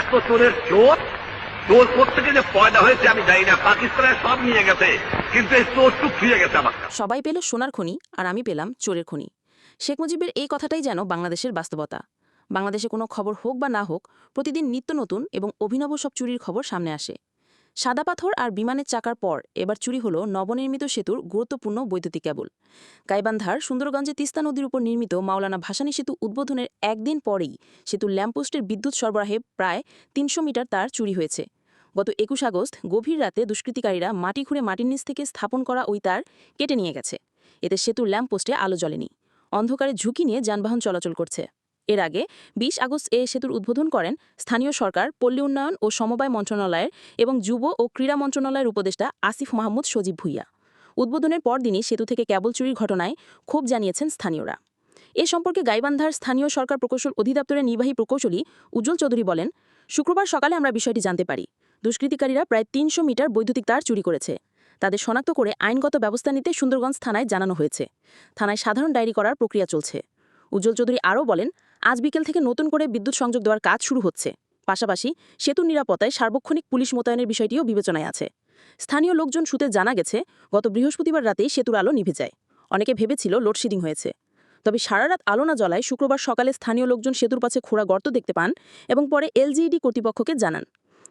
এত চোরের চোর? চোর থেকে যে পয়দা হয়েছে, আমি জানি না। পাকিস্তানের সব নিয়ে গেছে, কিন্তু এই চোর চুপ ফিরে গেছে আমার সবাই পেল সোনার খনি, আর আমি পেলাম চোরের খনি। শেখ মুজিবের এই কথাটাই যেন বাংলাদেশের বাস্তবতা। বাংলাদেশে কোনো খবর হোক বা না হোক, প্রতিদিন নিত্য নতুন এবং অভিনব সব চুরির খবর সামনে আসে। সাদা পাথর আর বিমানের চাকার পর এবার চুরি হলো নবনির্মিত সেতুর গুরুত্বপূর্ণ বৈদ্যুতিক কেবল। গাইবান্ধার সুন্দরগঞ্জে তিস্তা নদীর উপর নির্মিত মাওলানা ভাসানী সেতু উদ্বোধনের একদিন পরেই সেতুর ল্যাম্পপোস্টের বিদ্যুৎ সরবরাহে প্রায় তিনশো মিটার তার চুরি হয়েছে। গত একুশ আগস্ট গভীর রাতে দুষ্কৃতিকারীরা মাটি খুঁড়ে মাটির নিচ থেকে স্থাপন করা ওই তার কেটে নিয়ে গেছে। এতে সেতুর ল্যাম্পপোস্টে আলো জ্বলেনি। অন্ধকারে ঝুঁকি নিয়ে যানবাহন চলাচল করছে। এর আগে ২০ আগস্ট এ সেতুর উদ্বোধন করেন স্থানীয় সরকার, পল্লী উন্নয়ন ও সমবায় মন্ত্রণালয়ের এবং যুব ও ক্রীড়া মন্ত্রণালয়ের উপদেষ্টা আসিফ মাহমুদ সজীব ভুইয়া। উদ্বোধনের পরদিনই সেতু থেকে কেবল চুরির ঘটনায় ক্ষোভ জানিয়েছেন স্থানীয়রা। এ সম্পর্কে গাইবান্ধার স্থানীয় সরকার প্রকৌশল অধিদপ্তরের নির্বাহী প্রকৌশলী উজ্জ্বল চৌধুরী বলেন, শুক্রবার সকালে আমরা বিষয়টি জানতে পারি। দুষ্কৃতিকারীরা প্রায় তিনশো মিটার বৈদ্যুতিক তার চুরি করেছে। তাদের শনাক্ত করে আইনগত ব্যবস্থা নিতে সুন্দরগঞ্জ থানায় জানানো হয়েছে। থানায় সাধারণ ডায়েরি করার প্রক্রিয়া চলছে। উজ্জ্বল চৌধুরী আরও বলেন আজ বিকেল থেকে নতুন করে বিদ্যুৎ সংযোগ দেওয়ার কাজ শুরু হচ্ছে। পাশাপাশি সেতুর নিরাপত্তায় সার্বক্ষণিক পুলিশ মোতায়েনের বিষয়টিও বিবেচনায় আছে। স্থানীয় লোকজন সূত্রে জানা গেছে, গত বৃহস্পতিবার রাতেই সেতুর আলো নিভে যায়। অনেকে ভেবেছিল লোডশেডিং হয়েছে। তবে সারা রাত আলো না জ্বলায় শুক্রবার সকালে স্থানীয় লোকজন সেতুর পাশে খোঁড়া গর্ত দেখতে পান এবং পরে এলজিইডি কর্তৃপক্ষকে জানান।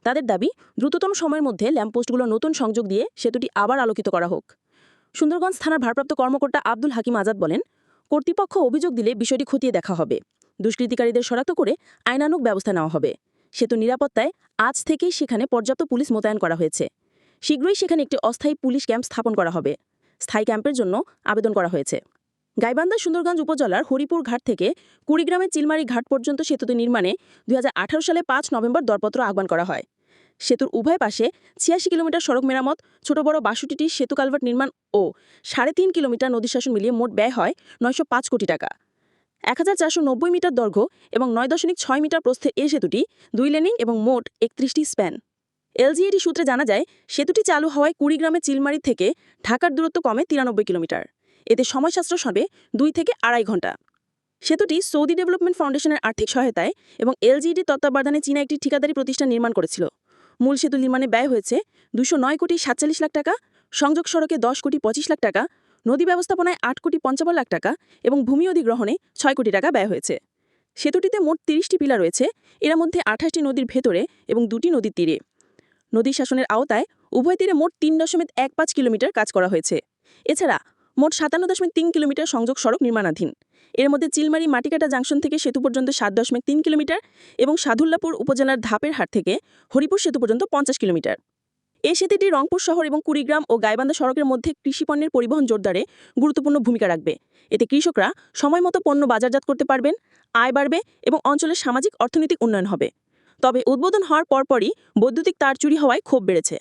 তাদের দাবি, দ্রুততম সময়ের মধ্যে ল্যাম্পপোস্টগুলো নতুন সংযোগ দিয়ে সেতুটি আবার আলোকিত করা হোক। সুন্দরগঞ্জ থানার ভারপ্রাপ্ত কর্মকর্তা আব্দুল হাকিম আজাদ বলেন, কর্তৃপক্ষ অভিযোগ দিলে বিষয়টি খতিয়ে দেখা হবে। দুষ্কৃতিকারীদের শনাক্ত করে আইনানুগ ব্যবস্থা নেওয়া হবে। সেতু নিরাপত্তায় আজ থেকেই সেখানে পর্যাপ্ত পুলিশ মোতায়েন করা হয়েছে। শীঘ্রই সেখানে একটি অস্থায়ী পুলিশ ক্যাম্প স্থাপন করা হবে। স্থায়ী ক্যাম্পের জন্য আবেদন করা হয়েছে। গাইবান্ধা সুন্দরগঞ্জ উপজেলার হরিপুর ঘাট থেকে কুড়িগ্রামের চিলমারি ঘাট পর্যন্ত সেতুটি নির্মাণে দুই হাজার আঠারো সালে পাঁচ নভেম্বর দরপত্র আহ্বান করা হয়। সেতুর উভয় পাশে ছিয়াশি কিলোমিটার সড়ক মেরামত, ছোট বড় বাষট্টিটি সেতু কালভার্ট নির্মাণ ও সাড়ে তিন কিলোমিটার নদী শাসন মিলিয়ে মোট ব্যয় হয় নয়শো পাঁচ কোটি টাকা। এক হাজার চারশো নব্বই মিটার দৈর্ঘ্য এবং নয় দশমিক ছয় মিটার প্রস্থের এই সেতুটি দুই লেনিং এবং মোট একত্রিশটি স্প্যান। এলজিএডি সূত্রে জানা যায়, সেতুটি চালু হওয়ায় কুড়িগ্রামের চিলমারি থেকে ঢাকার দূরত্ব কমে তিরানব্বই কিলোমিটার। এতে সময় সাশ্রয় হবে দুই থেকে আড়াই ঘণ্টা। সেতুটি সৌদি ডেভেলপমেন্ট ফাউন্ডেশনের আর্থিক সহায়তায় এবং এলজিইডি তত্ত্বাবধানে চীনা একটি ঠিকাদারি প্রতিষ্ঠান নির্মাণ করেছিল। মূল সেতু নির্মাণে ব্যয় হয়েছে দুশো নয় কোটি সাতচল্লিশ লাখ টাকা, সংযোগ সড়কে দশ কোটি পঁচিশ লাখ টাকা নদী ব্যবস্থাপনায় আট কোটি পঞ্চান্ন লাখ টাকা এবং ভূমি অধিগ্রহণে ছয় কোটি টাকা ব্যয় হয়েছে। সেতুটিতে মোট তিরিশটি পিলা রয়েছে, এর মধ্যে আঠাশটি নদীর ভেতরে এবং দুটি নদীর তীরে। নদী শাসনের আওতায় উভয় তীরে মোট তিন দশমিক এক পাঁচ কিলোমিটার কাজ করা হয়েছে। এছাড়া মোট সাতান্ন দশমিক তিন কিলোমিটার সংযোগ সড়ক নির্মাণাধীন। এর মধ্যে চিলমারি মাটিকাটা জাংশন থেকে সেতু পর্যন্ত সাত দশমিক তিন কিলোমিটার এবং সাদুল্লাপুর উপজেলার ধাপের হাট থেকে হরিপুর সেতু পর্যন্ত পঞ্চাশ কিলোমিটার। এই সেতুটি রংপুর শহর এবং কুড়িগ্রাম ও গাইবান্ধা সড়কের মধ্যে কৃষিপণ্যের পরিবহন জোরদারে গুরুত্বপূর্ণ ভূমিকা রাখবে। এতে কৃষকরা সময় মতো পণ্য বাজারজাত করতে পারবেন, আয় বাড়বে এবং অঞ্চলের সামাজিক অর্থনৈতিক উন্নয়ন হবে। তবে উদ্বোধন হওয়ার পরপরই বৈদ্যুতিক তার চুরি হওয়ায় ক্ষোভ বেড়েছে।